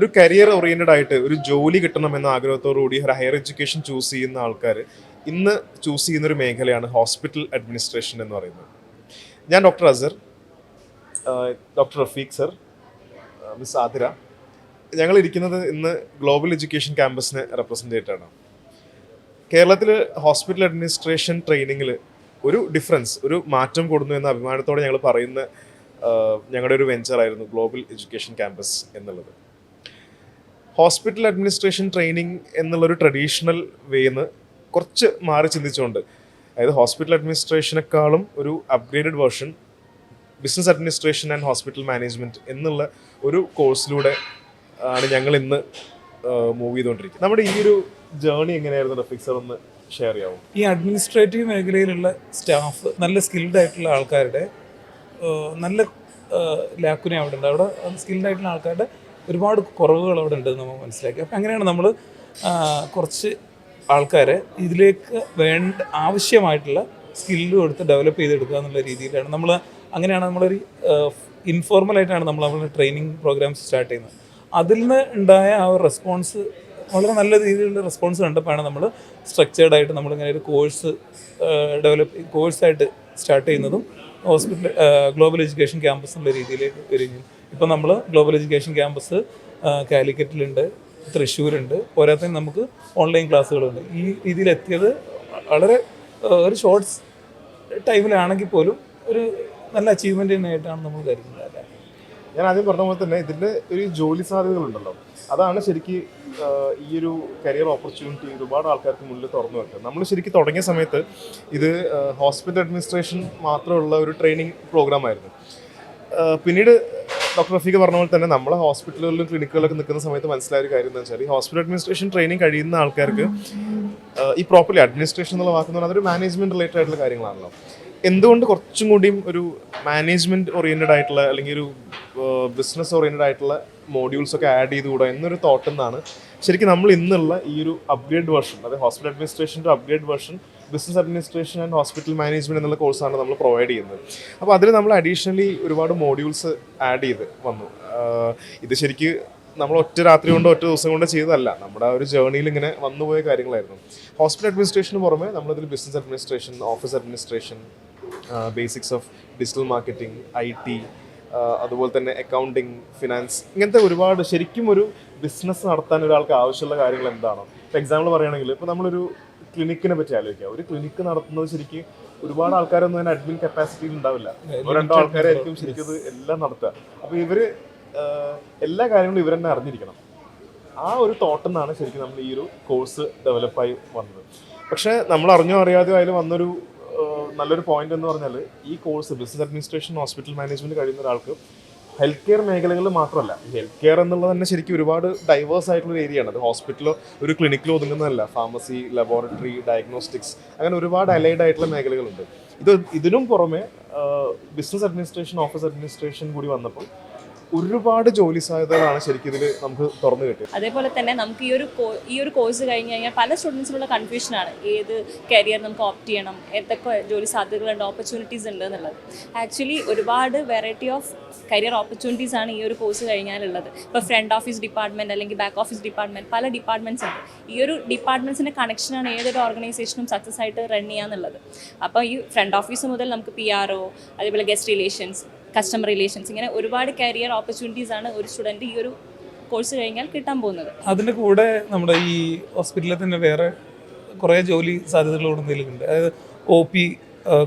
ഒരു career oriented ആയിട്ട് ഒരു ജോലി കിട്ടണം എന്ന ആഗ്രഹത്തോടു കൂടി ഒരു ഹയർ എഡ്യൂക്കേഷൻ ചൂസ് ചെയ്യുന്ന ആൾക്കാർ ഇന്ന് ചൂസ് ചെയ്യുന്ന ഒരു മേഖലയാണ് ഹോസ്പിറ്റൽ അഡ്മിനിസ്ട്രേഷൻ എന്ന് പറയുന്നത്. ഞാൻ doctor Azhar doctor Rafeeq sir miss Athira. ഞങ്ങൾ ഇരിക്കുന്നത് ഇന്ന് ഗ്ലോബൽ എഡ്യൂക്കേഷൻ ക്യാമ്പസിനെ റെപ്രസെന്റ് ആണ് കേരളത്തിൽ ഹോസ്പിറ്റൽ അഡ്മിനിസ്ട്രേഷൻ ട്രെയിനിങ്ങിൽ ഒരു ഡിഫറൻസ് ഒരു മാറ്റം കൊടുന്നു എന്ന അഭിമാനത്തോടെ ഞങ്ങൾ പറയുന്ന ഞങ്ങളുടെ ഒരു വെഞ്ചറായിരുന്നു ഗ്ലോബൽ എഡ്യൂക്കേഷൻ ക്യാമ്പസ് എന്നുള്ളത്. ഹോസ്പിറ്റൽ അഡ്മിനിസ്ട്രേഷൻ ട്രെയിനിങ് എന്നുള്ളൊരു ട്രഡീഷണൽ വേന്ന് കുറച്ച് മാറി ചിന്തിച്ചുകൊണ്ട് അതായത് ഹോസ്പിറ്റൽ അഡ്മിനിസ്ട്രേഷനേക്കാളും ഒരു upgraded version business administration and hospital management എന്നുള്ള ഒരു കോഴ്സിലൂടെ ആണ് ഞങ്ങൾ ഇന്ന് മൂവ് ചെയ്തുകൊണ്ടിരിക്കുന്നത് നമ്മുടെ ഈ ഒരു ജേർണി എങ്ങനെയായിരുന്നു? റഫിക്സർ ഒന്ന് ഷെയർ ചെയ്യാവും? ഈ അഡ്മിനിസ്ട്രേറ്റീവ് മേഖലയിലുള്ള സ്റ്റാഫ് നല്ല സ്കിൽഡ് ആയിട്ടുള്ള ആൾക്കാരുടെ നല്ല ലാക്കുനെ അവിടെ ഉണ്ട്. അവിടെ സ്കിൽഡ് ആയിട്ടുള്ള ആൾക്കാരുടെ ഒരുപാട് കുറവുകൾ അവിടെ ഉണ്ടെന്ന് നമ്മൾ മനസ്സിലാക്കി. അപ്പം അങ്ങനെയാണ് നമ്മൾ കുറച്ച് ആൾക്കാരെ ഇതിലേക്ക് വേണ്ട ആവശ്യമായിട്ടുള്ള സ്കില്ല് കൊടുത്ത് ഡെവലപ്പ് ചെയ്തെടുക്കുക എന്നുള്ള രീതിയിലാണ് നമ്മൾ അങ്ങനെയാണ് നമ്മളൊരു ഇൻഫോർമലായിട്ടാണ് നമ്മൾ നമ്മുടെ ട്രെയിനിങ് പ്രോഗ്രാംസ് സ്റ്റാർട്ട് ചെയ്യുന്നത്. അതിൽ നിന്ന് ഉണ്ടായ ആ ഒരു റെസ്പോൺസ് വളരെ നല്ല രീതിയിലുള്ള റെസ്പോൺസ് കണ്ടപ്പോഴാണ് നമ്മൾ സ്ട്രക്ചേർഡായിട്ട് നമ്മളിങ്ങനെ ഒരു കോഴ്സ് ഡെവലപ്പ് കോഴ്സായിട്ട് സ്റ്റാർട്ട് ചെയ്യുന്നതും ഹോസ്പിറ്റൽ ഗ്ലോബൽ എഡ്യൂക്കേഷൻ ക്യാമ്പസ് എന്നുള്ള രീതിയിലേക്ക് വരികയും ഇപ്പം നമ്മൾ ഗ്ലോബൽ എഡ്യൂക്കേഷൻ ക്യാമ്പസ് കാലിക്കറ്റിലുണ്ട് തൃശ്ശൂരുണ്ട്. പോരാത്തതിന് നമുക്ക് ഓൺലൈൻ ക്ലാസ്സുകളുണ്ട് ഈ രീതിയിലെത്തിയത് വളരെ ഒരു ഷോർട്ട്സ് ടൈമിലാണെങ്കിൽ പോലും ഒരു നല്ല അച്ചീവ്മെന്റ് തന്നെയായിട്ടാണ് നമ്മൾ കരുതുന്നത് ഞാൻ ആദ്യം പറഞ്ഞ പോലെ തന്നെ ഇതിന്റെ ഒരു ജോലി സാധ്യതകളുണ്ടല്ലോ. അതാണ് ശരിക്ക് ഈ ഒരു കരിയർ ഓപ്പർച്യൂണിറ്റി ഒരുപാട് ആൾക്കാർക്ക് മുന്നിൽ തുറന്നു വെക്കുക. നമ്മൾ ശരിക്കും തുടങ്ങിയ സമയത്ത് ഇത് ഹോസ്പിറ്റൽ അഡ്മിനിസ്ട്രേഷൻ മാത്രമുള്ള ഒരു ട്രെയിനിങ് പ്രോഗ്രാം ആയിരുന്നു. പിന്നീട് ഡോക്ടർ റഫീഖ് പറഞ്ഞ പോലെ തന്നെ നമ്മളെ ഹോസ്പിറ്റലുകളിലും ക്ലിനിക്കുകളിലൊക്കെ നിൽക്കുന്ന സമയത്ത് മനസ്സിലായ ഒരു കാര്യം എന്ന് വെച്ചാൽ ഈ ഹോസ്പിറ്റൽ അഡ്മിനിസ്ട്രേഷൻ ട്രെയിനിങ് കഴിയുന്ന ആൾക്കാർക്ക് ഈ പ്രോപ്പർലി അഡ്മിനിസ്ട്രേഷൻ എന്നുള്ള വാക്കെന്ന് പറഞ്ഞാൽ അതൊരു മാനേജ്മെന്റ് റിലേറ്റഡ് ആയിട്ടുള്ള കാര്യങ്ങളാണല്ലോ. എന്തുകൊണ്ട് കുറച്ചും കൂടിയും ഒരു മാനേജ്മെന്റ് ഓറിയന്റഡ് ആയിട്ടുള്ള അല്ലെങ്കിൽ ഒരു ബിസിനസ് ഓറിയന്റഡ് ആയിട്ടുള്ള മോഡ്യൂൾസ് ഒക്കെ ആഡ് ചെയ്തുകൂടാ എന്നൊരു തോട്ട് എന്നാണ്. ശരിക്കും നമ്മൾ ഇന്നുള്ള ഈ ഒരു അപ്ഗ്രേഡ് വേർഷൻ അതായത് hospital അഡ്മിനിസ്ട്രേഷന്റെ upgrade version business administration and hospital management എന്നുള്ള കോഴ്സാണ് നമ്മൾ പ്രൊവൈഡ് ചെയ്യുന്നത്. അപ്പോൾ അതിൽ നമ്മൾ അഡീഷണലി ഒരുപാട് മോഡ്യൂൾസ് ആഡ് ചെയ്ത് വന്നു. ഇത് ശരിക്ക് നമ്മൾ ഒറ്റ രാത്രി കൊണ്ടോ ഒറ്റ ദിവസം കൊണ്ടോ ചെയ്തതല്ല. നമ്മുടെ ഒരു ജേർണിയിൽ ഇങ്ങനെ വന്നുപോയ കാര്യങ്ങളായിരുന്നു. ഹോസ്പിറ്റൽ അഡ്മിനിസ്ട്രേഷന് പുറമെ നമ്മളിതിൽ business administration office administration basics of digital marketing I T അതുപോലെ തന്നെ അക്കൗണ്ടിങ് ഫിനാൻസ് ഇങ്ങനത്തെ ഒരുപാട് ശരിക്കും ഒരു ബിസിനസ് നടത്താൻ ഒരാൾക്ക് ആവശ്യമുള്ള കാര്യങ്ങൾ എന്താണോ. ഇപ്പോൾ എക്സാമ്പിൾ പറയുകയാണെങ്കിൽ ഇപ്പോൾ നമ്മളൊരു ക്ലിനിക്കിനെ പറ്റി ആലോചിക്കുക ഒരു ക്ലിനിക്ക് നടത്തുന്നത് ശരിക്കും ഒരുപാട് ആൾക്കാരൊന്നും അതിന് അഡ്മിൻ കപ്പാസിറ്റിയിൽ ഉണ്ടാവില്ല. രണ്ടോ ആൾക്കാരായിരിക്കും ശരിക്കും എല്ലാം നടത്തുക. അപ്പോൾ ഇവർ എല്ലാ കാര്യങ്ങളും ഇവർ തന്നെ അറിഞ്ഞിരിക്കണം. ആ ഒരു തോട്ടിൽ നിന്നാണ് ശരിക്കും നമ്മൾ ഈ ഒരു കോഴ്സ് ഡെവലപ്പായി വന്നത്. പക്ഷെ നമ്മൾ അറിഞ്ഞോ അറിയാതെയോ അതിൽ വന്നൊരു നല്ലൊരു പോയിന്റ് എന്ന് പറഞ്ഞാൽ ഈ course business administration hospital management കഴിയുന്ന ഒരാൾക്ക് ഹെൽത്ത് കെയർ മേഖലകളിൽ മാത്രമല്ല ഹെൽത്ത് കെയർ എന്നുള്ളത് തന്നെ ശരിക്കും ഒരുപാട് ഡൈവേഴ്സ് ആയിട്ടുള്ള ഒരു ആണ്. അത് ഹോസ്പിറ്റലോ ഒരു ക്ലിനിക്കിലോ ഒതുങ്ങുന്നതല്ല. ഫാർമസി ലബോറട്ടറി ഡയഗ്നോസ്റ്റിക്സ് അങ്ങനെ ഒരുപാട് അലൈഡ് ആയിട്ടുള്ള മേഖലകളുണ്ട്. ഇത് ഇതിനും പുറമെ ബിസിനസ് അഡ്മിനിസ്ട്രേഷൻ ഓഫീസ് അഡ്മിനിസ്ട്രേഷൻ കൂടി വന്നപ്പോൾ ഒരുപാട് ജോലി സാധ്യതകളാണ് ശരിക്കും ഇതിൽ നമുക്ക് തുറന്നു കിട്ടിയത്. അതേപോലെ തന്നെ നമുക്ക് ഈ ഒരു ഈ ഒരു കോഴ്സ് കഴിഞ്ഞ് കഴിഞ്ഞാൽ പല സ്റ്റുഡൻസിനുള്ള കൺഫ്യൂഷനാണ് ഏത് കരിയർ നമുക്ക് ഓപ്റ്റ് ചെയ്യണം? എന്തൊക്കെ ജോലി സാധ്യതകളുണ്ട്? ഓപ്പർച്യൂണിറ്റീസ് ഉണ്ട് എന്നുള്ളത്. ആക്ച്വലി ഒരുപാട് വെറൈറ്റി ഓഫ് കരിയർ ഓപ്പർച്യൂണിറ്റീസ് ആണ് ഈ ഒരു കോഴ്സ് കഴിഞ്ഞാലുള്ളത്. ഇപ്പോൾ ഫ്രണ്ട് ഓഫീസ് ഡിപ്പാർട്ട്മെന്റ് അല്ലെങ്കിൽ ബാക്ക് ഓഫീസ് ഡിപ്പാർട്ട്മെന്റ് പല ഡിപ്പാർട്ട്മെന്റ്സ് ഉണ്ട്. ഈ ഒരു ഡിപ്പാർട്ട്മെന്റ്സിന്റെ കണക്ഷനാണ് ഏതൊരു ഓർഗനൈസേഷനും സക്സസ് ആയിട്ട് റൺ ചെയ്യാന്നുള്ളത് അപ്പോൾ ഈ ഫ്രണ്ട് ഓഫീസ് മുതൽ നമുക്ക് പി ആർ ഒ അതേപോലെ ഗസ്റ്റ് റിലേഷൻസ് കസ്റ്റമർ റിലേഷൻസ് ഇങ്ങനെ ഒരുപാട് കരിയർ ഓപ്പർച്യൂണിറ്റീസ് ആണ് ഒരു സ്റ്റുഡന്റ് ഈ ഒരു കോഴ്സ് കഴിഞ്ഞാൽ കിട്ടാൻ പോകുന്നത്. അതിന്റെ കൂടെ നമ്മുടെ ഈ ഹോസ്പിറ്റലിൽ തന്നെ വേറെ കുറേ ജോലി സാധ്യതകൾ കൂടെ ഉണ്ട് അതായത് O P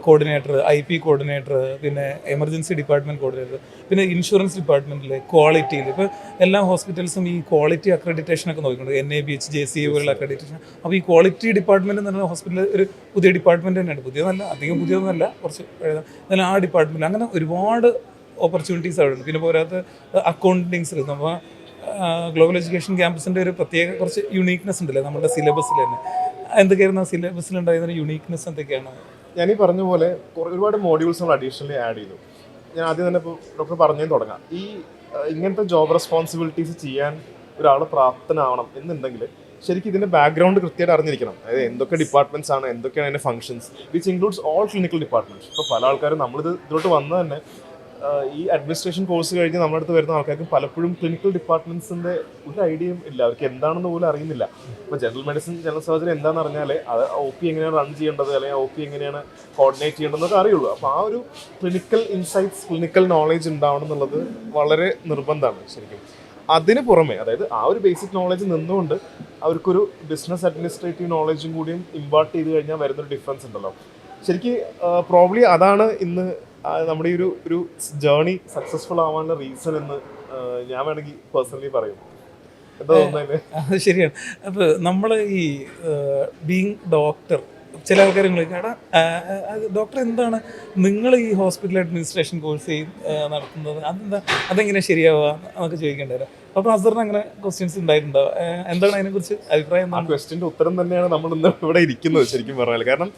coordinator I P coordinator പിന്നെ എമർജൻസി ഡിപ്പാർട്ട്മെന്റ് കോർഡിനേറ്റർ പിന്നെ ഇൻഷുറൻസ് ഡിപ്പാർട്ട്മെന്റിൽ ക്വാളിറ്റിയിൽ ഇപ്പോൾ എല്ലാ ഹോസ്പിറ്റൽസും ഈ ക്വാളിറ്റി അക്രഡിറ്റേഷൻ ഒക്കെ നോക്കുന്നുണ്ട് N A B H J C പോലുള്ള അക്രഡിറ്റേഷൻ അപ്പോൾ ഈ ക്വാളിറ്റി ഡിപ്പാർട്ട്മെന്റ് എന്ന് പറഞ്ഞാൽ ഹോസ്പിറ്റലിൽ ഒരു പുതിയ ഡിപ്പാർട്ട്മെന്റ് തന്നെയാണ്. പുതിയതല്ല അധികം പുതിയതൊന്നുമല്ല. കുറച്ച് എന്നാൽ ആ ഡിപ്പാർട്ട്മെന്റ് അങ്ങനെ ഒരുപാട് ഓപ്പർച്യൂണിറ്റീസ് അവിടെ ഉണ്ട്. പിന്നെ പോരാത്ത അക്കൗണ്ടിങ്സ് നമ്മൾ ഗ്ലോബൽ എഡ്യൂക്കേഷൻ ക്യാമ്പസിന്റെ ഒരു പ്രത്യേക കുറച്ച് യുണീക്നെസ് ഉണ്ടല്ലേ? നമ്മുടെ സിലബസിൽ തന്നെ. എന്തൊക്കെയായിരുന്നു ആ സിലബസിൽ ഉണ്ടായിരുന്ന യുണീക്നെസ് എന്തൊക്കെയാണ്? ഈ പറഞ്ഞ പോലെ ഒരുപാട് മോഡ്യൂൾസ് നമ്മൾ അഡീഷണലി ആഡ് ചെയ്തു. ഞാൻ ആദ്യം തന്നെ ഇപ്പോൾ ഡോക്ടർ പറഞ്ഞു തുടങ്ങാം. ഈ ഇങ്ങനത്തെ ജോബ് റെസ്പോൺസിബിലിറ്റീസ് ചെയ്യാൻ ഒരാൾ പ്രാപ്തനാവണം എന്നുണ്ടെങ്കിൽ ശരിക്കും ഇതിന്റെ ബാക്ക്ഗ്രൗണ്ട് കൃത്യമായിട്ട് അറിഞ്ഞിരിക്കണം. അതായത് എന്തൊക്കെ ഡിപ്പാർട്ട്മെന്റ്സ് ആണ് എന്തൊക്കെയാണ് അതിന്റെ functions which includes all clinical departments ഇപ്പോൾ പല ആൾക്കാരും നമ്മളിത് ഇതിലോട്ട് വന്നത് തന്നെ ഈ അഡ്മിനിസ്ട്രേഷൻ കോഴ്സ് കഴിഞ്ഞ് നമ്മുടെ അടുത്ത് വരുന്ന ആൾക്കാർക്ക് പലപ്പോഴും ക്ലിനിക്കൽ ഡിപ്പാർട്ട്മെന്റ്സിന്റെ ഒരു ഐഡിയയും ഇല്ല. അവർക്ക് എന്താണെന്ന് പോലും അറിയുന്നില്ല. അപ്പോൾ ജനറൽ മെഡിസിൻ ജനറൽ സർജറി എന്താണെന്ന് അറിഞ്ഞാൽ അത് ഒ പി എങ്ങനെയാണ് റൺ ചെയ്യേണ്ടത്? അല്ലെങ്കിൽ ഒ പി എങ്ങനെയാണ് കോർഡിനേറ്റ് ചെയ്യേണ്ടതെന്നൊക്കെ അറിയുള്ളൂ. അപ്പോൾ ആ ഒരു ക്ലിനിക്കൽ ഇൻസൈറ്റ്സ് ക്ലിനിക്കൽ നോളേജ് ഉണ്ടാവണം എന്നുള്ളത് വളരെ നിർബന്ധമാണ് ശരിക്കും. അതിന് പുറമെ അതായത് ആ ഒരു ബേസിക് നോളേജ് നിന്നുകൊണ്ട് അവർക്കൊരു ബിസിനസ് അഡ്മിനിസ്ട്രേറ്റീവ് നോളേജും കൂടിയും ഇമ്പാർട്ട് ചെയ്ത് കഴിഞ്ഞാൽ വരുന്നൊരു ഡിഫറൻസ് ഉണ്ടല്ലോ. ശരിക്കും പ്രോബ്ലി അതാണ് ഇന്ന് നമ്മുടെ ഈ ഒരു ഒരു ജേണി സക്സസ്ഫുൾ ആവാനുള്ള റീസൺ എന്ന് ഞാൻ വേണമെങ്കിൽ പേഴ്സണലി പറയും. അത് ശരിയാണ്. അപ്പോൾ നമ്മൾ ഈ ബീങ് ഡോക്ടർ ചില ആൾക്കാർ നിങ്ങൾ എടാ ഡോക്ടർ എന്താണ്? നിങ്ങൾ ഈ ഹോസ്പിറ്റൽ അഡ്മിനിസ്ട്രേഷൻ കോഴ്സ് നടത്തുന്നത്? അതെന്താ? അതെങ്ങനെ ശരിയാവുക? എന്നൊക്കെ ചോദിക്കേണ്ടത് അപ്പോൾ അസറിന് അങ്ങനെ ക്വസ്റ്റ്യൻസ് ഉണ്ടായിട്ടുണ്ടാവുക എന്താണ് അതിനെക്കുറിച്ച് അഭിപ്രായം ആ ക്വസ്റ്റിന്റെ ഉത്തരം തന്നെയാണ് നമ്മൾ ഇന്ന് ഇവിടെ ഇരിക്കുന്നത് ശരിക്കും പറഞ്ഞാൽ കാരണം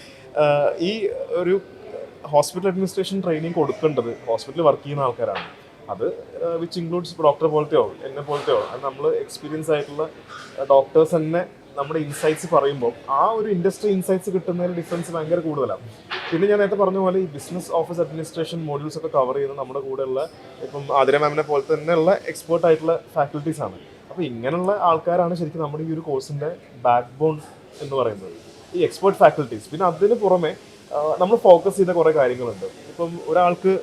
ഈ ഒരു ഹോസ്പിറ്റൽ അഡ്മിനിസ്ട്രേഷൻ ട്രെയിനിങ് കൊടുക്കേണ്ടത് ഹോസ്പിറ്റലിൽ വർക്ക് ചെയ്യുന്ന ആൾക്കാരാണ്. അത് വിച്ച് ഇൻക്ലൂഡ്സ് ഡോക്ടർ പോലത്തെയോ എന്നെ പോലത്തെയോ അത് നമ്മൾ എക്സ്പീരിയൻസ് ആയിട്ടുള്ള ഡോക്ടേഴ്സ് തന്നെ നമ്മുടെ ഇൻസൈറ്റ്സ് പറയുമ്പോൾ ആ ഒരു ഇൻഡസ്ട്രി ഇൻസൈറ്റ്സ് കിട്ടുന്നതിൽ ഡിഫറൻസ് ഭയങ്കര കൂടുതലാണ്. പിന്നെ ഞാൻ നേരത്തെ പറഞ്ഞ പോലെ ഈ ബിസിനസ് ഓഫീസ് അഡ്മിനിസ്ട്രേഷൻ മോഡ്യൂൾസ് ഒക്കെ കവർ ചെയ്യുന്ന നമ്മുടെ കൂടെയുള്ള ഇപ്പം ആതിര മാമിനെ പോലെ തന്നെയുള്ള എക്സ്പേർട്ട് ആയിട്ടുള്ള ഫാക്കൽറ്റീസ് ആണ്. അപ്പോൾ ഇങ്ങനെയുള്ള ആൾക്കാരാണ് ശരിക്കും നമ്മുടെ ഈ ഒരു കോഴ്സിന്റെ ബാക്ക് ബോൺ എന്ന് പറയുന്നത്. ഈ എക്സ്പേർട്ട് ഫാക്കൽറ്റീസ് പിന്നെ അതിന് പുറമെ നമ്മൾ ഫോക്കസ് ചെയ്ത കുറേ കാര്യങ്ങളുണ്ട്. ഇപ്പം ഒരാൾക്ക്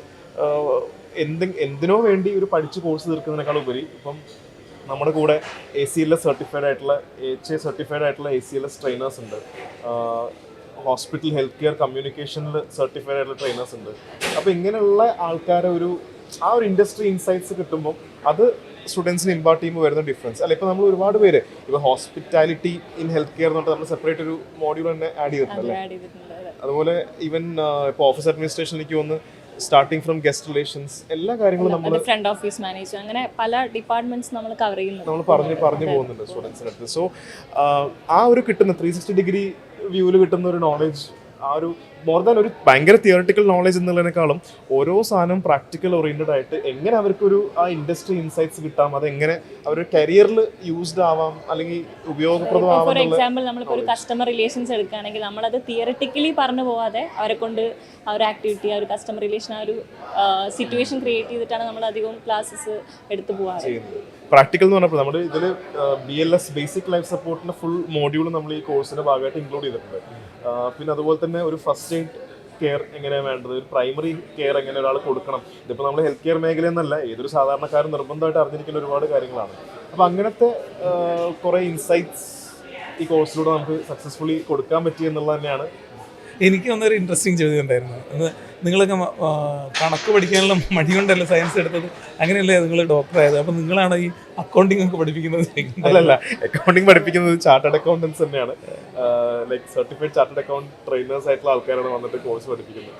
എന്ത് എന്തിനോ വേണ്ടി ഒരു പഠിച്ച് കോഴ്സ് തീർക്കുന്നതിനേക്കാൾ ഉപരി ഇപ്പം നമ്മുടെ കൂടെ A C L S certified ആയിട്ടുള്ള എച്ച് എ സർട്ടിഫൈഡ് ആയിട്ടുള്ള A C L S trainers ഉണ്ട്. ഹോസ്പിറ്റൽ ഹെൽത്ത് കെയർ കമ്മ്യൂണിക്കേഷനിൽ സർട്ടിഫൈഡ് ആയിട്ടുള്ള ട്രെയിനേഴ്സ് ഉണ്ട്. അപ്പോൾ ഇങ്ങനെയുള്ള ആൾക്കാരെ ഒരു ആ ഒരു ഇൻഡസ്ട്രി ഇൻസൈറ്റ്സ് കിട്ടുമ്പോൾ അത് സ്റ്റുഡൻസിന് ഇമ്പാർട്ട് ചെയ്യുമ്പോൾ വരുന്ന ഡിഫറൻസ് അല്ല ഇപ്പോൾ നമ്മൾ ഒരുപാട് പേര് ഇപ്പോൾ ഹോസ്പിറ്റാലിറ്റി ഇൻ ഹെൽത്ത് കെയർ എന്ന് പറഞ്ഞാൽ നമ്മൾ സെപ്പറേറ്റ് ഒരു മോഡ്യൂൾ തന്നെ ആഡ് ചെയ്തിട്ടുണ്ട്. അതുപോലെ ഈവൻ ഇപ്പോൾ ഓഫീസ് അഡ്മിനിസ്ട്രേഷനിലേക്ക് വന്ന് സ്റ്റാർട്ടിങ് ഫ്രം ഗസ്റ്റ് റിലേഷൻസ് എല്ലാ കാര്യങ്ങളും നമ്മൾ ഫ്രണ്ട് ഓഫീസ് മാനേജർ അങ്ങനെ പല ഡിപ്പാർട്ട്മെന്റ്സ് നമ്മൾ കവർ ചെയ്യുന്നു നമ്മൾ പറഞ്ഞു പറഞ്ഞു പോകുന്നുണ്ട് സ്റ്റുഡൻസിനടുത്ത് അടുത്ത്. സോ ആ ഒരു കിട്ടുന്ന ത്രീ സിക്സ്റ്റി ഡിഗ്രി വ്യൂവിൽ കിട്ടുന്ന ഒരു നോളേജ് ആ ഒരു മോർ ദാൻ ഒരു ഭയങ്കര തിയറട്ടിക്കൽ നോളജ് എന്നുള്ളതിനേക്കാളും ഓരോ സാധനം പ്രാക്ടിക്കൽ ഓറിയന്റഡ് ആയിട്ട് എങ്ങനെ അവർക്കൊരു ആ ഇൻഡസ്ട്രി ഇൻസൈറ്റ്സ് കിട്ടാം അതെങ്ങനെ അവരുടെ കരിയറിൽ യൂസ്ഡ് ആവാം അല്ലെങ്കിൽ ഉപയോഗപ്രദമാവാം ഫോർ എക്സാമ്പിൾ നമ്മളിപ്പോൾ ഒരു കസ്റ്റമർ റിലേഷൻസ് എടുക്കുകയാണെങ്കിൽ നമ്മളത് തിയറട്ടിക്കലി പറഞ്ഞു പോവാതെ അവരെ കൊണ്ട് ആ ഒരു ആക്ടിവിറ്റി ആ ഒരു കസ്റ്റമർ റിലേഷൻ ആ ഒരു സിറ്റുവേഷൻ ക്രിയേറ്റ് ചെയ്തിട്ടാണ് നമ്മൾ അധികവും ക്ലാസ്സസ് എടുത്തു പോകാറ് പ്രാക്ടിക്കൽ എന്ന് പറഞ്ഞപ്പോൾ നമ്മുടെ ഇതിൽ B L S basic life സപ്പോർട്ടിന്റെ full module നമ്മൾ ഈ കോഴ്സിന്റെ ഭാഗമായിട്ട് ഇൻക്ലൂഡ് ചെയ്തിട്ടുണ്ട്. പിന്നെ അതുപോലെ തന്നെ ഒരു ഫസ്റ്റ് എയ്ഡ് കെയർ എങ്ങനെയാണ് വേണ്ടത്? ഒരു പ്രൈമറി കെയർ എങ്ങനെ ഒരാൾ കൊടുക്കണം? ഇതിപ്പോൾ നമ്മൾ ഹെൽത്ത് കെയർ മേഖലയെന്നല്ല ഏതൊരു സാധാരണക്കാരൻ നിർബന്ധമായിട്ട് അറിഞ്ഞിരിക്കുന്ന ഒരുപാട് കാര്യങ്ങളാണ്. അപ്പോൾ അങ്ങനത്തെ കുറേ ഇൻസൈറ്റ്സ് ഈ കോഴ്സിലൂടെ നമുക്ക് സക്സസ്ഫുള്ളി കൊടുക്കാൻ പറ്റി എന്നുള്ളത് തന്നെയാണ് എനിക്ക് വന്നൊരു ഇൻട്രസ്റ്റിംഗ് ചോദ്യം ഉണ്ടായിരുന്നു. അന്ന് നിങ്ങളൊക്കെ കണക്ക് പഠിക്കാനുള്ള മടി കൊണ്ടല്ല സയൻസ് എടുത്തത്? അങ്ങനെയല്ലേ നിങ്ങൾ ഡോക്ടർ ആയത്? അപ്പം നിങ്ങളാണ് ഈ അക്കൗണ്ടിങ് ഒക്കെ പഠിപ്പിക്കുന്നത് അല്ലല്ല അക്കൗണ്ടിങ് പഠിപ്പിക്കുന്നത് ചാർട്ടേഡ് അക്കൗണ്ടൻസ് തന്നെയാണ്. Like certified chartered account trainers ആയിട്ടുള്ള ആൾക്കാരാണ് വന്നിട്ട് കോഴ്സ് പഠിപ്പിക്കുന്നത്.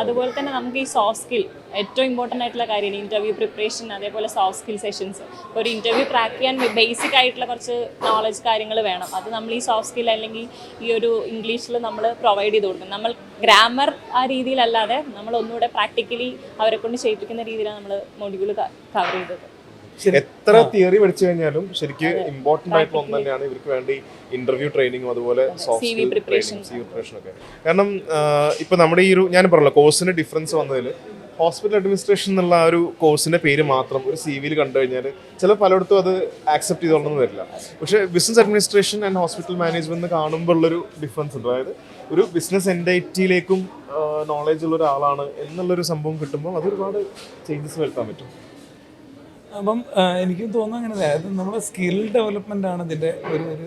അതുപോലെ തന്നെ നമുക്ക് ഈ സോഫ്റ്റ് സ്കിൽ ഏറ്റവും ഇമ്പോർട്ടന്റ് ആയിട്ടുള്ള കാര്യമാണ് ഇന്റർവ്യൂ പ്രിപ്പറേഷൻ അതേപോലെ സോഫ്റ്റ് സ്കിൽ സെഷൻസ് ഒരു ഇന്റർവ്യൂ ക്രാക്ക് ചെയ്യാൻ ബേസിക് ആയിട്ടുള്ള കുറച്ച് നോളജ് കാര്യങ്ങൾ വേണം. അത് നമ്മൾ ഈ സോഫ്റ്റ് സ്കിൽ അല്ലെങ്കിൽ ഈ ഒരു ഇംഗ്ലീഷിൽ നമ്മൾ പ്രൊവൈഡ് ചെയ്ത് കൊടുക്കും. നമ്മൾ ഗ്രാമർ ആ രീതിയിലല്ലാതെ നമ്മൾ ഒന്നുകൂടെ പ്രാക്ടിക്കലി അവരെ കൊണ്ട് ചെയ്യിപ്പിക്കുന്ന രീതിയിലാണ് നമ്മൾ മൊഡ്യൂൾ കവർ ചെയ്തത്. എത്ര തിയറി പഠിച്ചു കഴിഞ്ഞാലും ശരിക്കും ഇമ്പോർട്ടന്റ് ആയിട്ടുള്ള ഒന്ന് തന്നെയാണ് ഇവർക്ക് വേണ്ടി ഇന്റർവ്യൂ ട്രെയിനിങ്ങും അതുപോലെ സോഫ്റ്റ്. ട്രെയിനിങ് പ്രിപ്പറേഷൻ ഒക്കെ. കാരണം ഇപ്പൊ നമ്മുടെ ഈ ഒരു ഞാൻ പറഞ്ഞല്ലോ കോഴ്സിന്റെ ഡിഫറൻസ് വന്നതിൽ ഹോസ്പിറ്റൽ അഡ്മിനിസ്ട്രേഷൻ എന്നുള്ള ആ ഒരു കോഴ്സിന്റെ പേര് മാത്രം ഒരു സി വിയിൽ കണ്ടു കഴിഞ്ഞാൽ ചില പലയിടത്തും അത് ആക്സെപ്റ്റ് ചെയ്തോളണമെന്ന് വരില്ല. പക്ഷേ business administration and hospital management കാണുമ്പോൾ ഉള്ളൊരു ഡിഫറൻസ് ഉണ്ട്. അതായത് ഒരു ബിസിനസ് എൻഡൈറ്റിയിലേക്കും നോളേജ് ഉള്ള ഒരാളാണ് എന്നുള്ളൊരു സംഭവം കിട്ടുമ്പോൾ അത് ഒരുപാട് ചേഞ്ചസ് വരുത്താൻ പറ്റും. അപ്പം എനിക്ക് തോന്നുന്നു അങ്ങനെ അതായത് നമ്മുടെ സ്കിൽ ഡെവലപ്മെന്റ് ആണ് ഇതിന്റെ ഒരു ഒരു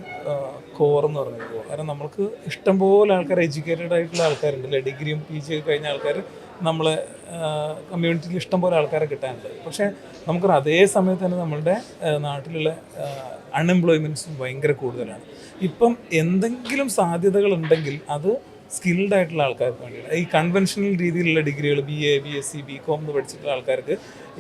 കോർ എന്ന് പറയുന്നത്. കാരണം നമുക്ക് ഇഷ്ടംപോലെ ആൾക്കാർ എഡ്യൂക്കേറ്റഡ് ആയിട്ടുള്ള ആൾക്കാരുണ്ടല്ലേ ഡിഗ്രിയും പി ജി ഒക്കെ കഴിഞ്ഞ ആൾക്കാർ നമ്മളെ കമ്മ്യൂണിറ്റിയിൽ ഇഷ്ടംപോലെ ആൾക്കാരെ കിട്ടാനുണ്ട്. പക്ഷേ നമുക്ക് അതേ സമയത്ത് തന്നെ നമ്മളുടെ നാട്ടിലുള്ള അൺഎംപ്ലോയ്മെന്റ്സും ഭയങ്കര കൂടുതലാണ്. ഇപ്പം എന്തെങ്കിലും സാധ്യതകളുണ്ടെങ്കിൽ അത് സ്കിൽഡ് ആയിട്ടുള്ള ആൾക്കാർക്ക് വേണ്ടിയാണ്. ഈ കൺവെൻഷണൽ രീതിയിലുള്ള ഡിഗ്രികൾ B A B S C B com എന്ന് പഠിച്ചിട്ടുള്ള ആൾക്കാർക്ക്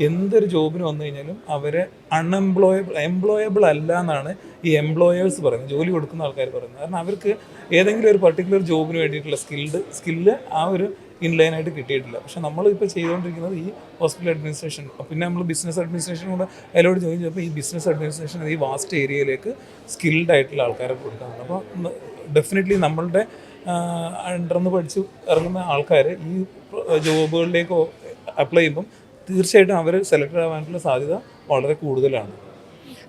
എന്തൊരു ജോബിന് വന്നു കഴിഞ്ഞാലും അവരെ അൺഎംപ്ലോയബിൾ എംപ്ലോയബിൾ അല്ല എന്നാണ് ഈ എംപ്ലോയേഴ്സ് പറയുന്നത് ജോലി കൊടുക്കുന്ന ആൾക്കാർ പറയുന്നത്. കാരണം അവർക്ക് ഏതെങ്കിലും ഒരു പർട്ടിക്കുലർ ജോബിന് വേണ്ടിയിട്ടുള്ള സ്കിൽഡ് സ്കില്ല് ആ ഒരു ഇൻലൈനായിട്ട് കിട്ടിയിട്ടില്ല. പക്ഷെ നമ്മളിപ്പോൾ ചെയ്തുകൊണ്ടിരിക്കുന്നത് ഈ ഹോസ്പിറ്റൽ അഡ്മിനിസ്ട്രേഷൻ പിന്നെ നമ്മൾ ബിസിനസ് അഡ്മിനിസ്ട്രേഷൻ കൂടെ അതിലോട് ജോയിൻ ചെയ്തപ്പോൾ ഈ ബിസിനസ് അഡ്മിനിസ്ട്രേഷൻ ഈ വാസ്റ്റ് ഏരിയയിലേക്ക് സ്കിൽഡ് ആയിട്ടുള്ള ആൾക്കാരെ കൊടുക്കാറുണ്ട്. അപ്പോൾ ഡെഫിനറ്റ്ലി നമ്മളുടെ അണ്ടർന്ന് പഠിച്ച് ഇറങ്ങുന്ന ആൾക്കാർ ഈ ജോബുകളിലേക്ക് അപ്ലൈ ചെയ്യുമ്പം തീർച്ചയായിട്ടും അവർ സെലക്ട് ആവാനുള്ള സാധ്യത വളരെ കൂടുതലാണ്.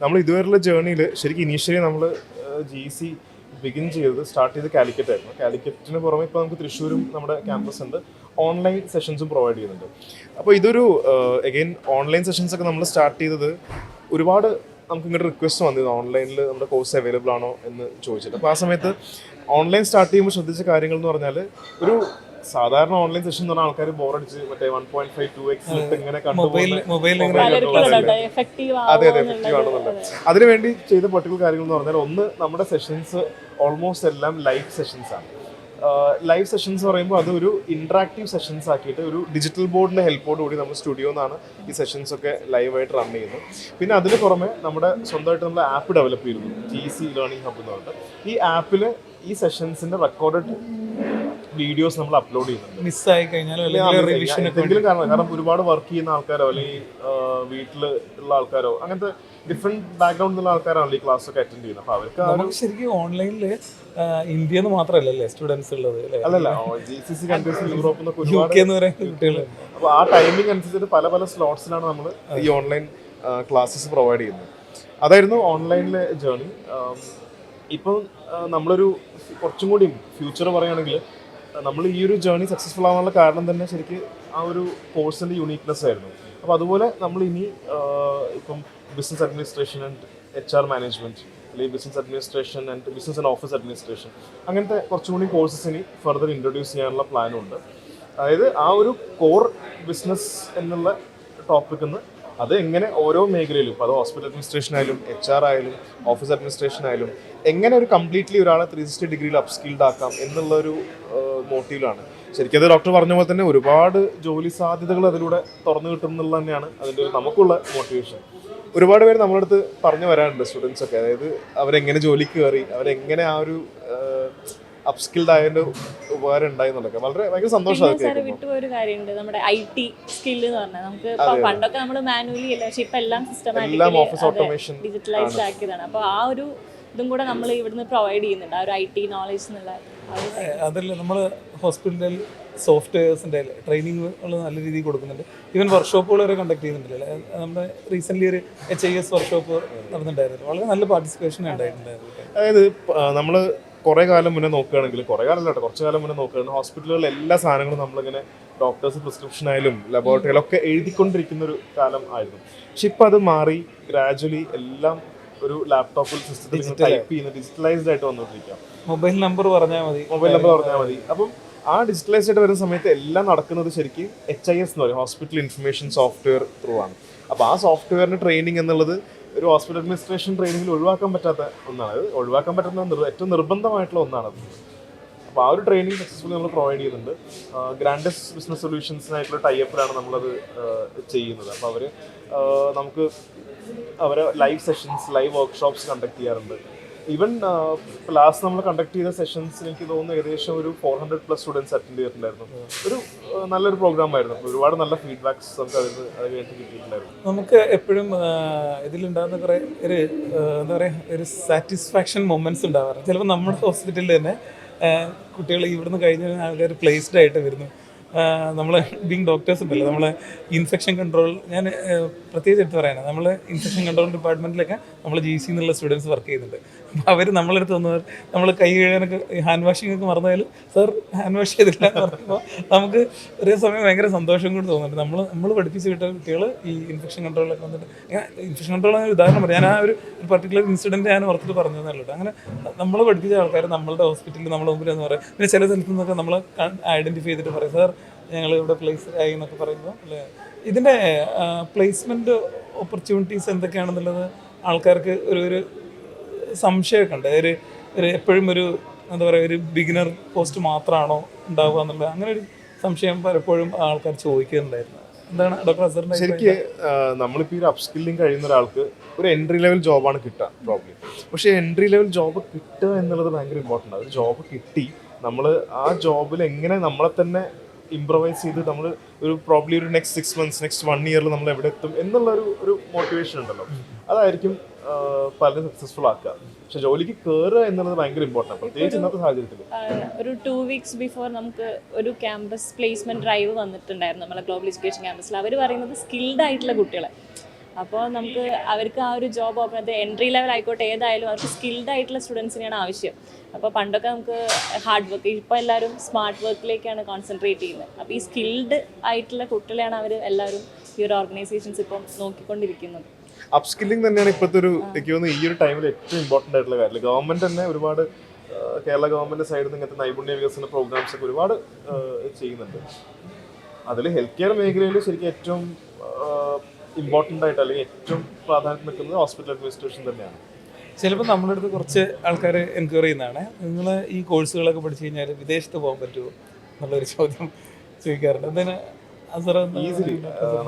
നമ്മൾ ഇതുവരെയുള്ള ജേർണിയിൽ ശരിക്കും ഇനീഷ്യലി നമ്മൾ ജി സി ബിഗിൻ ചെയ്തത് സ്റ്റാർട്ട് ചെയ്ത് കാലിക്കറ്റ് ആയിരുന്നു. കാലിക്കറ്റിന് പുറമെ ഇപ്പോൾ നമുക്ക് തൃശ്ശൂരും നമ്മുടെ ക്യാമ്പസ് ഉണ്ട്. ഓൺലൈൻ സെഷൻസും പ്രൊവൈഡ് ചെയ്യുന്നുണ്ട്. അപ്പോൾ ഇതൊരു അഗെയിൻ ഓൺലൈൻ സെഷൻസ് ഒക്കെ നമ്മൾ സ്റ്റാർട്ട് ചെയ്തത് ഒരുപാട് നമുക്ക് ഇങ്ങോട്ട് റിക്വസ്റ്റ് വന്നിരുന്നു. ഓൺലൈനിൽ നമ്മുടെ കോഴ്സ് അവൈലബിൾ ആണോ എന്ന് ചോദിച്ചിട്ട്. അപ്പോൾ ആ സമയത്ത് ഓൺലൈൻ സ്റ്റാർട്ട് ചെയ്യുമ്പോൾ ശ്രദ്ധിച്ച കാര്യങ്ങൾ എന്ന് പറഞ്ഞാൽ ഒരു സാധാരണ ഓൺലൈൻ സെഷൻ എന്ന് പറഞ്ഞാൽ ആൾക്കാർ ബോറടിച്ച് മറ്റേ one point five two X ഇങ്ങനെ അതെ അതെ എഫക്റ്റീവ് ആണെന്നുണ്ട് അതിനുവേണ്ടി ചെയ്ത പർട്ടിക്കുലർ കാര്യങ്ങൾ എന്ന് പറഞ്ഞാൽ ഒന്ന് നമ്മുടെ സെഷൻസ് ഓൾമോസ്റ്റ് എല്ലാം ലൈവ് സെഷൻസ് ആണ്. ലൈവ് സെഷൻസ് പറയുമ്പോൾ അതൊരു ഒരു ഇന്ററാക്റ്റീവ് സെഷൻസ് ആക്കിയിട്ട് ഒരു ഡിജിറ്റൽ ബോർഡിന്റെ ഹെൽപ്പോട് കൂടി നമ്മൾ സ്റ്റുഡിയോ എന്നാണ് ഈ സെഷൻസ് ഒക്കെ ലൈവായിട്ട് റൺ ചെയ്യുന്നത്. പിന്നെ അതിന് പുറമെ നമ്മുടെ സ്വന്തമായിട്ട് നമ്മൾ ആപ്പ് ഡെവലപ്പ് ചെയ്തിരുന്നു ജി സി ലേണിംഗ് ഹബ് എന്ന് പറഞ്ഞിട്ട്. ഈ ആപ്പിൽ ഈ സെഷൻസിന്റെ റെക്കോർഡഡ് വീഡിയോസ് നമ്മൾ അപ്ലോഡ് ചെയ്യുന്നുണ്ട്. മിസ്സായി കഴിഞ്ഞാൽ എന്തെങ്കിലും കാരണം കാരണം ഒരുപാട് വർക്ക് ചെയ്യുന്ന ആൾക്കാരോ അല്ലെങ്കിൽ വീട്ടിൽ ഉള്ള ആൾക്കാരോ അങ്ങനത്തെ ഡിഫറെന്റ് ബാക്ക്ഗ്രൗണ്ട് ഉള്ള ആൾക്കാരാണല്ലോ ഈ ക്ലാസ് ഒക്കെ അറ്റൻഡ് ചെയ്യുന്നത്. അപ്പൊ അവർക്ക് നമുക്ക് ശരിക്കും ഓൺലൈനിൽ ഇന്ത്യ എന്ന് മാത്രല്ലേ സ്റ്റുഡൻസ് ഉള്ളത് അല്ലേ? അല്ലല്ല ജി സി സി കൺട്രീസ് യൂറോപ്പിൽ നിന്നൊക്കെ യു ഒരുപാട് കെ എന്ന് പറയുന്ന കുട്ടികൾ അപ്പോൾ ആ ടൈമിംഗ് അനുസരിച്ചിട്ട് പല പല സ്ലോട്ട്സിലാണ് നമ്മൾ ഈ ഓൺലൈൻ ക്ലാസ്സസ് പ്രൊവൈഡ് ചെയ്യുന്നത്. അതായിരുന്നു ഓൺലൈനിലെ ജേർണി ഇപ്പം നമ്മളൊരു കുറച്ചും കൂടി ഫ്യൂച്ചർ പറയുകയാണെങ്കിൽ നമ്മൾ ഈ ഒരു ജേർണി സക്സസ്ഫുൾ ആവാനുള്ള കാരണം തന്നെ ശരിക്കും ആ ഒരു കോഴ്സിന്റെ യൂണീക്നെസ് ആയിരുന്നു. അപ്പോൾ അതുപോലെ നമ്മൾ ഇനി ഇപ്പം business administration and H R management അല്ലെങ്കിൽ business administration and business and office administration അങ്ങനത്തെ കുറച്ചും കൂടി കോഴ്സസ് ഇനി ഫർദർ ഇൻട്രൊഡ്യൂസ് ചെയ്യാനുള്ള പ്ലാനുണ്ട് അതായത് ആ ഒരു കോർ ബിസിനസ് എന്നുള്ള ടോപ്പിക്കിൽ നിന്ന് അത് എങ്ങനെ ഓരോ മേഖലയിലും ഇപ്പോൾ അത് ഹോസ്പിറ്റൽ അഡ്മിനിസ്ട്രേഷൻ ആയാലും എച്ച് ആർ ആയാലും ഓഫീസ് അഡ്മിനിസ്ട്രേഷൻ ആയാലും എങ്ങനെ ഒരു കംപ്ലീറ്റ്ലി ഒരാളെ ത്രീ സിക്സ്റ്റി ഡിഗ്രിയിൽ അപ്സ്കിൽഡ് ആക്കാം എന്നുള്ള ഒരു മോട്ടീവിലാണ് ശരിക്കും അത് ഡോക്ടർ പറഞ്ഞ പോലെ തന്നെ ഒരുപാട് ജോലി സാധ്യതകൾ അതിലൂടെ തുറന്നു കിട്ടും തന്നെയാണ് അതിന്റെ ഒരു നമുക്കുള്ള മോട്ടിവേഷൻ ഒരുപാട് പേര് നമ്മളടുത്ത് പറഞ്ഞു വരാറുണ്ട് സ്റ്റുഡൻസ് ഒക്കെ. അതായത് അവരെങ്ങനെ ജോലിക്ക് കയറി അവരെങ്ങനെ ആ ഒരു അപ്സ്കിൽഡ് ആയതിന്റെ ഉപകാരം ഉണ്ടായി എന്നുള്ളതൊക്കെ വളരെ ഭയങ്കര സന്തോഷം പിന്നെ അതൊക്കെ സാറ് ഒരു കാര്യമുണ്ട്. നമ്മുടെ ഐ ടി സ്കില്ല് എന്ന് പറഞ്ഞാൽ നമുക്ക് പണ്ടൊക്കെ നമ്മൾ മാനുവലി അല്ല പക്ഷെ ഇപ്പൊ എല്ലാം എല്ലാം office ഓട്ടോമേഷൻ ഡിജിറ്റലൈസ്ഡ് ആക്കിയതാണ്. അപ്പോൾ ആ ഒരു ഇതും കൂടെ നമ്മൾ ഇവിടുന്ന് പ്രൊവൈഡ് ചെയ്യുന്നുണ്ട്. ആ ഒരു ഐ ടി നോളജ് എന്നുള്ള അതല്ല നമ്മൾ ഹോസ്പിറ്റലിൽ സോഫ്റ്റ്വെയർസിന്റെ ട്രെയിനിങ് നല്ല രീതിയിൽ കൊടുക്കുന്നുണ്ട്. ഈവൻ വർക്ക്ഷോപ്പുകൾ വരെ കണ്ടക്ട് ചെയ്യുന്നുണ്ടല്ലേ? നമ്മുടെ റീസെന്റ്ലി ഒരു എച്ച് ഐ എസ് വർക്ക്ഷോപ്പ് നടന്നിട്ടുണ്ടായിരുന്നു. വളരെ നല്ല പാർട്ടിസിപ്പേഷൻ ഉണ്ടായിട്ടുണ്ടായിരുന്നു. അതായത് നമ്മൾ കുറേ കാലം മുന്നേ നോക്കുകയാണെങ്കിൽ കുറേ കാലം കേട്ടോ കുറച്ച് കാലം മുന്നേ നോക്കുകയാണെങ്കിൽ ഹോസ്പിറ്റലുകളിൽ എല്ലാ സാധനങ്ങളും നമ്മളിങ്ങനെ ഡോക്ടേഴ്സ് പ്രിസ്ക്രിപ്ഷൻ ആയാലും ലബോറട്ടറികളൊക്കെ എഴുതിക്കൊണ്ടിരിക്കുന്ന ഒരു കാലം ആയിരുന്നു. പക്ഷെ ഇപ്പം അത് മാറി ഗ്രാജുവലി എല്ലാം ഒരു ലാപ്ടോപ്പിൽ സിസ്റ്റത്തിൽ ടൈപ്പ് ചെയ്യുന്ന ഡിജിറ്റലൈസ്ഡ് ആയിട്ട് വന്നുകൊണ്ടിരിക്കാം മൊബൈൽ നമ്പർ പറഞ്ഞാൽ മതി. മൊബൈൽ നമ്പർ പറഞ്ഞാൽ മതി. അപ്പം ആ ഡിജിറ്റലൈസ്ഡ് ആയിട്ട് വരുന്ന സമയത്ത് എല്ലാം നടക്കുന്നത് ശരിക്കും എച്ച് ഐ എസ് എന്ന് പറയും. ഹോസ്പിറ്റൽ ഇൻഫർമേഷൻ സോഫ്റ്റ്വെയർ ത്രൂ ആണ്. അപ്പോൾ ആ സോഫ്റ്റ്വെയറിന് ട്രെയിനിങ് എന്നുള്ളത് ഒരു ഹോസ്പിറ്റൽ അഡ്മിനിസ്ട്രേഷൻ ട്രെയിനിങ്ങിൽ ഒഴിവാക്കാൻ പറ്റാത്ത ഒന്നാണ്. അത് ഒഴിവാക്കാൻ പറ്റുന്ന ഏറ്റവും നിർബന്ധമായിട്ടുള്ള ഒന്നാണത് അപ്പോൾ ആ ഒരു ട്രെയിനിങ് സക്സസ്ഫുള്ളി നമ്മൾ പ്രൊവൈഡ് ചെയ്യുന്നുണ്ട്. ഗ്രാൻഡസ് ബിസിനസ് സൊല്യൂഷൻസിനായിട്ടുള്ള ടൈപ്പിലാണ് നമ്മളത് ചെയ്യുന്നത്. അപ്പോൾ അവർ നമുക്ക് അവരെ live sessions live workshops conduct ചെയ്യാറുണ്ട്. ഈവൻ ലാസ്റ്റ് നമ്മൾ കണ്ടക്ട് ചെയ്ത സെഷൻസ് എനിക്ക് തോന്നുന്നു ഏകദേശം ഒരു four hundred plus students attend ചെയ്തിട്ടുണ്ടായിരുന്നു. ഒരു നല്ലൊരു പ്രോഗ്രാം ആയിരുന്നു. ഒരുപാട് നല്ല ഫീഡ്ബാക്സ് നമുക്ക് അതിൽ അത് കിട്ടിയിട്ടുണ്ടായിരുന്നു. നമുക്ക് എപ്പോഴും ഇതിലുണ്ടാകുന്ന കുറേ ഒരു എന്താ പറയുക ഒരു സാറ്റിസ്ഫാക്ഷൻ മൊമെന്റ്സ് ഉണ്ടാവാറുണ്ട് ചിലപ്പോൾ നമ്മുടെ ഹോസ്പിറ്റലിൽ തന്നെ കുട്ടികൾ ഇവിടുന്ന് കഴിഞ്ഞ ആൾക്കാർ പ്ലേസ്ഡ് ആയിട്ട് വരുന്നു. നമ്മൾ ബീങ് ഡോക്ടേഴ്സ് ഉണ്ടല്ലോ നമ്മൾ ഇൻഫെക്ഷൻ കൺട്രോൾ ഞാൻ പ്രത്യേകിച്ച് എടുത്ത് പറയാനാണ് നമ്മൾ ഇൻഫെക്ഷൻ കൺട്രോൾ ഡിപ്പാർട്ട്മെന്റിലൊക്കെ നമ്മൾ ജി സി എന്നുള്ള സ്റ്റുഡൻസ് വർക്ക് ചെയ്യുന്നുണ്ട്. അപ്പോൾ അവർ നമ്മളെടുത്ത് വന്നവർ നമ്മൾ കൈ കഴുകാനൊക്കെ ഹാൻഡ് വാഷിംഗ് ഒക്കെ മറന്നാൽ സർ ഹാൻഡ് വാഷ് ചെയ്തില്ല എന്ന് പറയുമ്പോൾ നമുക്ക് ഒരേ സമയം ഭയങ്കര സന്തോഷം കൂടി തോന്നുന്നുണ്ട്. നമ്മൾ നമ്മൾ പഠിപ്പിച്ച് വിട്ട കുട്ടികൾ ഈ ഇൻഫെക്ഷൻ കൺട്രോളിലൊക്കെ വന്നിട്ട് ഇൻഫെക്ഷൻ കൺട്രോൾ ഒരു ഉദാഹരണം പറയാം. ഞാൻ ആ ഒരു പർട്ടിക്കുലർ ഇൻസിഡന്റ് ഞാൻ ഓർത്തിട്ട് പറഞ്ഞു തന്നുള്ളൂ അങ്ങനെ നമ്മൾ പഠിപ്പിച്ച ആൾക്കാർ നമ്മളുടെ ഹോസ്പിറ്റലിൽ നമ്മളെ മുമ്പിൽ എന്ന് പറയും. പിന്നെ ചില സ്ഥലത്തു നിന്നൊക്കെ നമ്മൾ ഐഡന്റിഫൈ ചെയ്തിട്ട് പറയും സാർ ഞങ്ങൾ ഇവിടെ പ്ലേസ് ആയി എന്നൊക്കെ പറയുമ്പോൾ അല്ലേ? ഇതിന്റെ പ്ലേസ്മെന്റ് ഓപ്പർച്യൂണിറ്റീസ് എന്തൊക്കെയാണെന്നുള്ളത് ആൾക്കാർക്ക് ഒരു ഒരു സംശയമൊക്കെ ഉണ്ട്. ഒരു ഒരു എപ്പോഴും ഒരു എന്താ പറയുക ഒരു ബിഗിനർ പോസ്റ്റ് മാത്രമാണോ ഉണ്ടാവുക എന്നുള്ളത്. അങ്ങനെ ഒരു സംശയം പലപ്പോഴും ആൾക്കാർ ചോദിക്കുന്നുണ്ടായിരുന്നു. എന്താണ് ഡോക്ടർ അസറിന്റെ ശരിക്ക് നമ്മളിപ്പോൾ ഈ ഒരു അപ്സ്കില്ലിങ് കഴിയുന്ന ഒരാൾക്ക് ഒരു എൻട്രി ലെവൽ ജോബാണ് കിട്ടുക പ്രോബ്ലി പക്ഷേ എൻട്രി ലെവൽ ജോബ് കിട്ടുക എന്നുള്ളത് ഭയങ്കര ഇമ്പോർട്ടന്റ് ആണ്. ജോബ് കിട്ടി നമ്മൾ ആ ജോബിൽ എങ്ങനെ നമ്മളെ തന്നെ ഇംപ്രവൈസ് ചെയ്ത് നമ്മൾ ഒരു പ്രോബ്ലി ഒരു next six months next one ഇയറിൽ നമ്മൾ എവിടെ എത്തും എന്നുള്ള ഒരു ഒരു മോട്ടിവേഷൻ ഉണ്ടല്ലോ. അതായിരിക്കും പലരും സക്സസ്ഫുൾ ആക്കുക. പക്ഷെ ജോലിക്ക് കയറുക എന്നുള്ളത് ഭയങ്കര ഇമ്പോർട്ടന്റ് പ്രത്യേകിച്ച് ഇന്നത്തെ സാഹചര്യത്തിൽ ഒരു ടു വീക്സ് ബിഫോർ നമുക്ക് ഒരു ക്യാമ്പസ് പ്ലേസ്മെന്റ് ഡ്രൈവ് വന്നിട്ടുണ്ടായിരുന്നു. നമ്മളെ ഗ്ലോബൽ എഡ്യൂക്കേഷൻ ക്യാമ്പസിൽ അവർ പറയുന്നത് സ്കിൽഡ് ആയിട്ടുള്ള കുട്ടികളെ. അപ്പോൾ നമുക്ക് അവർക്ക് ആ ഒരു ജോബ് ഓപ്പൺ അത് എൻട്രി ലെവൽ ആയിക്കോട്ടെ ഏതായാലും അവർക്ക് സ്കിൽഡ് ആയിട്ടുള്ള സ്റ്റുഡൻസിനെയാണ് ആവശ്യം. അപ്പോൾ പണ്ടൊക്കെ നമുക്ക് ഹാർഡ് വർക്ക് ഇപ്പോൾ എല്ലാവരും സ്മാർട്ട് വർക്കിലേക്കാണ് കോൺസെൻട്രേറ്റ് ചെയ്യുന്നത്. അപ്പോൾ ഈ സ്കിൽഡ് ആയിട്ടുള്ള കുട്ടികളെയാണ് അവർ എല്ലാവരും ഈ ഒരു ഓർഗനൈസേഷൻസ് ഇപ്പം നോക്കിക്കൊണ്ടിരിക്കുന്നത്. അപ്സ്കില്ലിംഗ് തന്നെയാണ് ഇപ്പോഴത്തെ ഒരു എനിക്ക് ഈ ഒരു ടൈമിൽ ഏറ്റവും ഇമ്പോർട്ടന്റ് ആയിട്ടുള്ള കാര്യം. ഗവൺമെന്റ് തന്നെ ഒരുപാട് കേരള ഗവൺമെന്റ് സൈഡിൽ നിന്ന് ഇങ്ങനത്തെ നൈപുണ്യ വികസന പ്രോഗ്രാംസ് ഒക്കെ ഒരുപാട് ചെയ്യുന്നുണ്ട്. അതിൽ ഹെൽത്ത് കെയർ മേഖലയിൽ ശരിക്കും ഏറ്റവും ഇമ്പോർട്ടന്റ് ആയിട്ട് അല്ലെങ്കിൽ ഏറ്റവും പ്രാധാന്യം നിൽക്കുന്നത് ഹോസ്പിറ്റൽ അഡ്മിനിസ്ട്രേഷൻ തന്നെയാണ്. ചിലപ്പോൾ നമ്മുടെ അടുത്ത് കുറച്ച് ആൾക്കാർ എൻക്വയറി ചെയ്യുന്നതാണ്. നിങ്ങൾ ഈ കോഴ്സുകളൊക്കെ പഠിച്ചു കഴിഞ്ഞാൽ വിദേശത്ത് പോകാൻ പറ്റുമോ? എന്നുള്ളൊരു ചോദ്യം ചോദിക്കാറുണ്ട്. അസറ ഈസിലി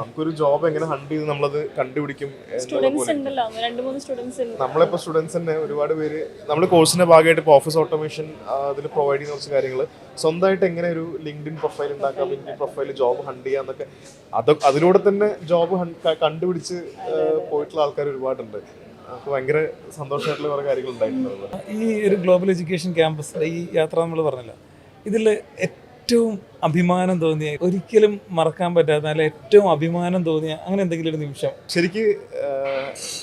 നമുക്കൊരു ജോബ് എങ്ങനെ ഹണ്ട് ചെയ്ത് നമ്മളത് കണ്ടുപിടിക്കും സ്റ്റുഡൻസ് ഉണ്ടല്ലോ. രണ്ട് മൂന്ന് സ്റ്റുഡൻസ് ഉണ്ട്. നമ്മളിപ്പോൾ സ്റ്റുഡൻസ് തന്നെ ഒരുപാട് പേര് നമ്മൾ കോഴ്സിന്റെ ഭാഗമായിട്ട് ഇപ്പോൾ ഓഫീസ് ഓട്ടോമേഷൻ അതിൽ പ്രൊവൈഡ് ചെയ്യുന്ന കുറച്ച് കാര്യങ്ങൾ സ്വന്തമായിട്ട് എങ്ങനെ ഒരു ലിങ്ക്ഡിൻ പ്രൊഫൈൽ ഉണ്ടാക്കാം ലിങ്ക്ഡിൻ പ്രൊഫൈൽ ജോബ് ഹണ്ട് ചെയ്യാന്നൊക്കെ അത് അതിലൂടെ തന്നെ ജോബ് കണ്ടുപിടിച്ച് പോയിട്ടുള്ള ആൾക്കാർ ഒരുപാടുണ്ട്. ഭയങ്കര സന്തോഷമായിട്ടുള്ള കുറേ കാര്യങ്ങൾ ഉണ്ടായിട്ടുണ്ട് ഈ ഒരു ഗ്ലോബൽ എഡ്യൂക്കേഷൻ ക്യാമ്പസ് ഈ യാത്ര നമ്മൾ പറഞ്ഞില്ല. ഇതിൽ ഏറ്റവും അഭിമാനം തോന്നിയ ഒരിക്കലും മറക്കാൻ പറ്റാത്ത നല്ല ഏറ്റവും അഭിമാനം തോന്നിയ അങ്ങനെ എന്തെങ്കിലും ഒരു നിമിഷം. ശരിക്ക്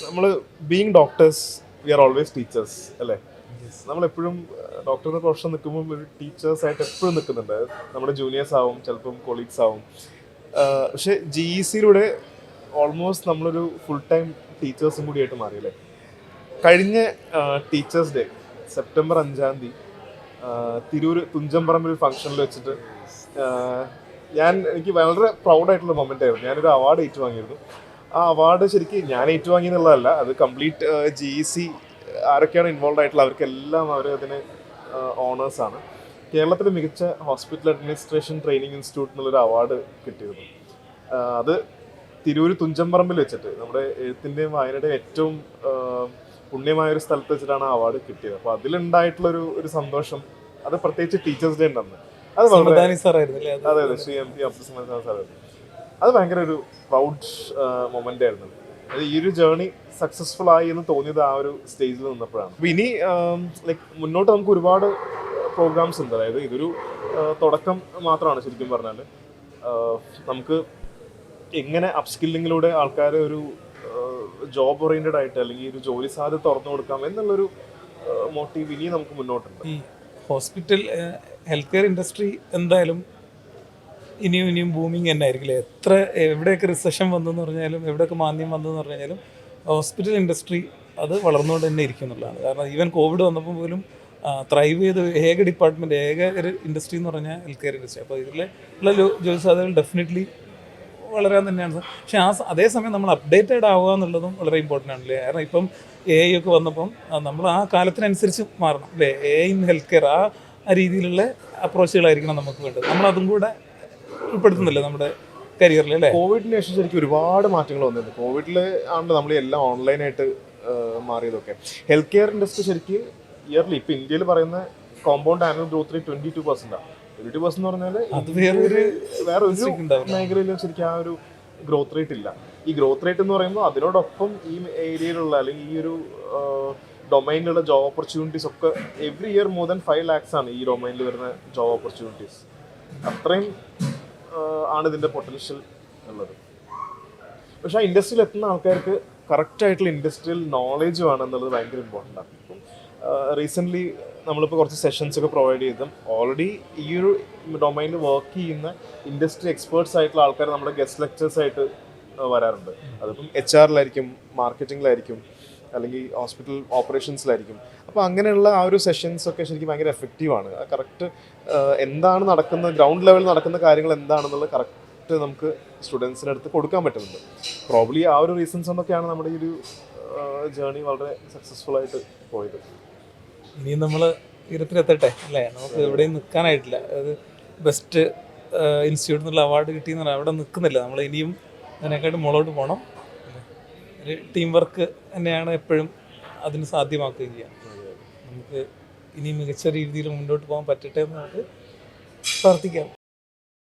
നമ്മൾ being doctors we are always teachers അല്ലേ? നമ്മളെപ്പോഴും ഡോക്ടറിന്റെ പ്രൊഫഷൻ നിൽക്കുമ്പോൾ ഒരു ടീച്ചേഴ്സ് ആയിട്ട് എപ്പോഴും നിൽക്കുന്നുണ്ട്. നമ്മുടെ ജൂനിയേഴ്സ് ആവും ചിലപ്പം കൊളീഗ്സ് ആവും. പക്ഷെ ജി ഇ സിയിലൂടെ ഓൾമോസ്റ്റ് നമ്മളൊരു ഫുൾ ടൈം ടീച്ചേഴ്സും കൂടിയായിട്ട് മാറി അല്ലേ? കഴിഞ്ഞ ടീച്ചേഴ്സ് ഡേ സെപ്റ്റംബർ അഞ്ചാം തീയതി തിരൂർ തുഞ്ചമ്പറമ്പിൽ ഫംഗ്ഷനിൽ വെച്ചിട്ട് ഞാൻ എനിക്ക് വളരെ പ്രൗഡായിട്ടുള്ള മൊമെന്റ് ആയിരുന്നു. ഞാനൊരു അവാർഡ് ഏറ്റുവാങ്ങിയിരുന്നു. ആ അവാർഡ് ശരിക്കും ഞാൻ ഏറ്റുവാങ്ങിയെന്നുള്ളതല്ല അത് കംപ്ലീറ്റ് ജി സി ആരൊക്കെയാണ് ഇൻവോൾവ് ആയിട്ടുള്ള അവർക്കെല്ലാം അവർ അതിന് ഓണേഴ്സാണ് കേരളത്തിലെ മികച്ച ഹോസ്പിറ്റൽ അഡ്മിനിസ്ട്രേഷൻ ട്രെയിനിങ് ഇൻസ്റ്റിറ്റ്യൂട്ട് എന്നുള്ളൊരു അവാർഡ് കിട്ടിയിരുന്നു. അത് തിരൂർ തുഞ്ചമ്പറമ്പിൽ വെച്ചിട്ട് നമ്മുടെ എഴുത്തിന്റെയും വായനയുടെയും ഏറ്റവും പുണ്യമായ ഒരു സ്ഥലത്ത് വെച്ചിട്ടാണ് ആ അവാർഡ് കിട്ടിയത്. അപ്പോൾ അതിലുണ്ടായിട്ടുള്ള ഒരു ഒരു സന്തോഷം. അത് പ്രത്യേകിച്ച് ടീച്ചേഴ്സ് ഡേ ഉണ്ടെന്ന് അത് സാറായിരുന്നു അതെ അതെ Shri M P Abdul sir അത് ഭയങ്കര ഒരു പ്രൗഡ് മൊമെന്റ് ആയിരുന്നു. അത് ഈ ഒരു ജേർണി സക്സസ്ഫുൾ ആയി എന്ന് തോന്നിയത് ആ ഒരു സ്റ്റേജിൽ നിന്നപ്പോഴാണ്. ഇനി ലൈക്ക് മുന്നോട്ട് നമുക്ക് ഒരുപാട് പ്രോഗ്രാംസ് ഉണ്ട്. അതായത് ഇതൊരു തുടക്കം മാത്രമാണ് ശരിക്കും പറഞ്ഞാൽ നമുക്ക് എങ്ങനെ അപ്സ്കില്ലിങ്ങിലൂടെ ആൾക്കാരെ ഒരു ജോബ് ഓറിയന്റഡ് ആയിട്ട് അല്ലെങ്കിൽ ഒരു ജോലി സാധ്യത തുറന്നു കൊടുക്കാം എന്നുള്ളൊരു മോട്ടീവ് ഇനി നമുക്ക് മുന്നോട്ടുണ്ട്. ഈ ഹോസ്പിറ്റൽ ഹെൽത്ത് കെയർ ഇൻഡസ്ട്രി എന്തായാലും ഇനിയും ഇനിയും ബൂമിങ് തന്നെ ആയിരിക്കില്ലേ എത്ര എവിടെയൊക്കെ റിസഷൻ വന്നെന്ന് പറഞ്ഞാലും എവിടെയൊക്കെ മാന്ദ്യം വന്നെന്ന് പറഞ്ഞാലും ഹോസ്പിറ്റൽ ഇൻഡസ്ട്രി അത് വളർന്നുകൊണ്ട് തന്നെ ഇരിക്കും എന്നുള്ളതാണ്. കാരണം ഈവൻ കോവിഡ് വന്നപ്പോൾ പോലും ത്രൈവ് ചെയ്ത് ഏക ഡിപ്പാർട്ട്മെന്റ് ഏക ഒരു ഇൻഡസ്ട്രി എന്ന് പറഞ്ഞാൽ ഹെൽത്ത് കെയർ ഇൻഡസ്ട്രി അപ്പോൾ ഇതിലെ ഉള്ള ജോലി സാധ്യതകൾ ഡെഫിനറ്റ്ലി വളരാൻ തന്നെയാണ്. പക്ഷേ ആ അതേസമയം നമ്മൾ അപ്ഡേറ്റഡ് ആവുക എന്നുള്ളതും വളരെ ഇമ്പോർട്ടന്റ് ആണല്ലേ കാരണം ഇപ്പം എ ഐ ഒക്കെ വന്നപ്പം നമ്മൾ ആ കാലത്തിനനുസരിച്ച് മാറണം അല്ലേ A I in health care ആ രീതിയിലുള്ള അപ്രോച്ചുകളായിരിക്കണം നമുക്ക് വേണ്ടത്. നമ്മൾ കൂടെ ഉൾപ്പെടുത്തുന്നില്ല നമ്മുടെ കരിയറിൽ അല്ലേ കോവിഡിന് ശേഷം ശരിക്കും ഒരുപാട് മാറ്റങ്ങൾ വന്നിട്ടുണ്ട്. കോവിഡിൽ ആണ് നമ്മൾ എല്ലാം ഓൺലൈനായിട്ട് മാറിയതൊക്കെ. ഹെൽത്ത് കെയർ ഇൻഡസ്ട്രി ശരിക്കും ഇയർലി ഇപ്പം ഇന്ത്യയിൽ പറയുന്ന compound annual growth rate twenty two percent ആണ് ബസ് എന്ന് പറഞ്ഞാൽ അത് വേറൊരു വേറെ ഒരു. മേഖലയിലും ശരിക്കും ആ ഒരു ഗ്രോത്ത് റേറ്റ് ഇല്ല. ഈ ഗ്രോത്ത് റേറ്റ് എന്ന് പറയുമ്പോൾ അതിനോടൊപ്പം ഈ ഏരിയയിലുള്ള അല്ലെങ്കിൽ ഈ ഒരു ഡൊമൈനിലുള്ള ജോബ് ഓപ്പർച്യൂണിറ്റീസ് ഒക്കെ every year more than five lakhs ആണ് ഈ ഡൊമൈനിൽ വരുന്ന ജോബ് ഓപ്പർച്യൂണിറ്റീസ് അത്രയും ആണ് ഇതിന്റെ പൊട്ടൻഷ്യൽ ഉള്ളത്. പക്ഷേ ആ ഇൻഡസ്ട്രിയിൽ എത്തുന്ന ആൾക്കാർക്ക് കറക്റ്റ് ആയിട്ടുള്ള ഇൻഡസ്ട്രിയൽ നോളേജ് വേണം എന്നുള്ളത് ഭയങ്കര ഇമ്പോർട്ടന്റ് ആണ്. റീസെന്റ്ലി നമ്മളിപ്പോൾ കുറച്ച് സെഷൻസ് ഒക്കെ പ്രൊവൈഡ് ചെയ്തും. ഓൾറെഡി ഈ ഒരു ഡൊമൈനിൽ വർക്ക് ചെയ്യുന്ന ഇൻഡസ്ട്രി എക്സ്പേർട്സ് ആയിട്ടുള്ള ആൾക്കാർ നമ്മുടെ ഗസ്റ്റ് ലെക്ചേഴ്സ് ആയിട്ട് വരാറുണ്ട്. അതിപ്പം എച്ച് ആറിലായിരിക്കും മാർക്കറ്റിംഗിലായിരിക്കും അല്ലെങ്കിൽ ഹോസ്പിറ്റൽ ഓപ്പറേഷൻസിലായിരിക്കും അപ്പോൾ അങ്ങനെയുള്ള ആ ഒരു സെഷൻസ് ഒക്കെ ശരിക്കും ഭയങ്കര എഫക്റ്റീവാണ് ആ കറക്റ്റ് എന്താണ് നടക്കുന്നത് ഗ്രൗണ്ട് ലെവലിൽ നടക്കുന്ന കാര്യങ്ങൾ എന്താണെന്നുള്ളത് കറക്റ്റ് നമുക്ക് സ്റ്റുഡൻസിന്റെ അടുത്ത് കൊടുക്കാൻ പറ്റുന്നുണ്ട്. പ്രോബ്ലി ആ ഒരു റീസൺസ് കൊണ്ടൊക്കെയാണ് നമ്മുടെ ഈ ഒരു ജേണി വളരെ സക്സസ്ഫുൾ ആയിട്ട് പോയത്. ഇനിയും നമ്മൾ ഉയരത്തിലെത്തട്ടെ അല്ലേ? നമുക്ക് എവിടെയും നിൽക്കാനായിട്ടില്ല അത് ബെസ്റ്റ് ഇൻസ്റ്റിറ്റ്യൂട്ട് എന്നുള്ള അവാർഡ് കിട്ടിയെന്ന് അവിടെ നിൽക്കുന്നില്ല നമ്മൾ ഇനിയും അതിനെക്കാട്ടും മുകളോട്ട് പോകണം ഒരു ടീം വർക്ക് തന്നെയാണ് എപ്പോഴും അതിന് സാധ്യമാക്കുകയും ചെയ്യാം. നമുക്ക് ഇനി മികച്ച രീതിയിൽ മുന്നോട്ട് പോകാൻ പറ്റട്ടെ എന്ന് നമുക്ക് പ്രാർത്ഥിക്കാം.